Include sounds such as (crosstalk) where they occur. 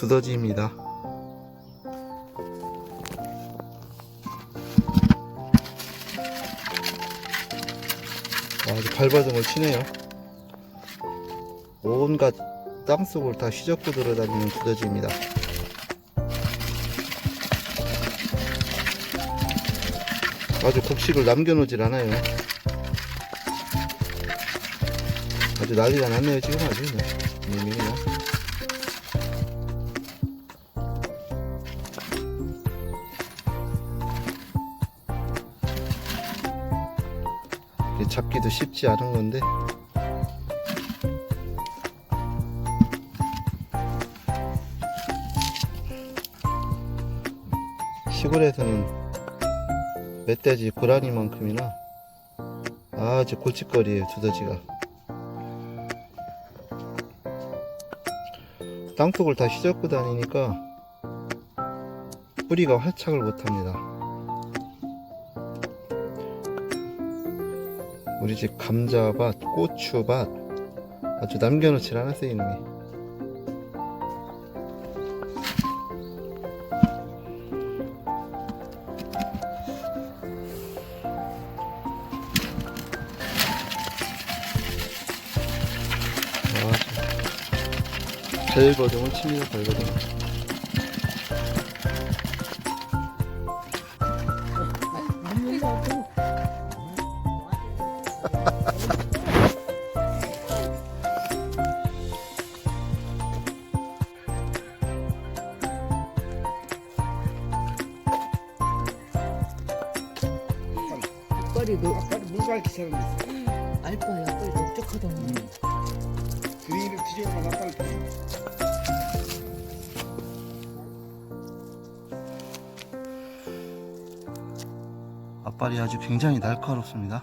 두더지입니다. 아주 발버둥을 치네요. 온갖 땅속을 다 휘젓고 돌아다니는 두더지입니다. 아주 곡식을 남겨놓질 않아요. 아주 난리가 났네요, 지금 아주. 그냥. 잡기도 쉽지 않은 건데. 시골에서는 멧돼지 고라니만큼이나 아주 골칫거리에요 두더지가 땅속을 다 휘젓고 다니니까 뿌리가 활착을 못합니다 우리 집 감자밭, 고추밭 아주 남겨놓질 않았어요 이놈이. 아, 발버둥을 칩니다 발버둥 (laughs) 빨리 너 아빠도 물갈기 사람 있어. 알 거야. 빨리 넓적하다. 그림을 뒤져가 아빠를 앞발이 아주 굉장히 날카롭습니다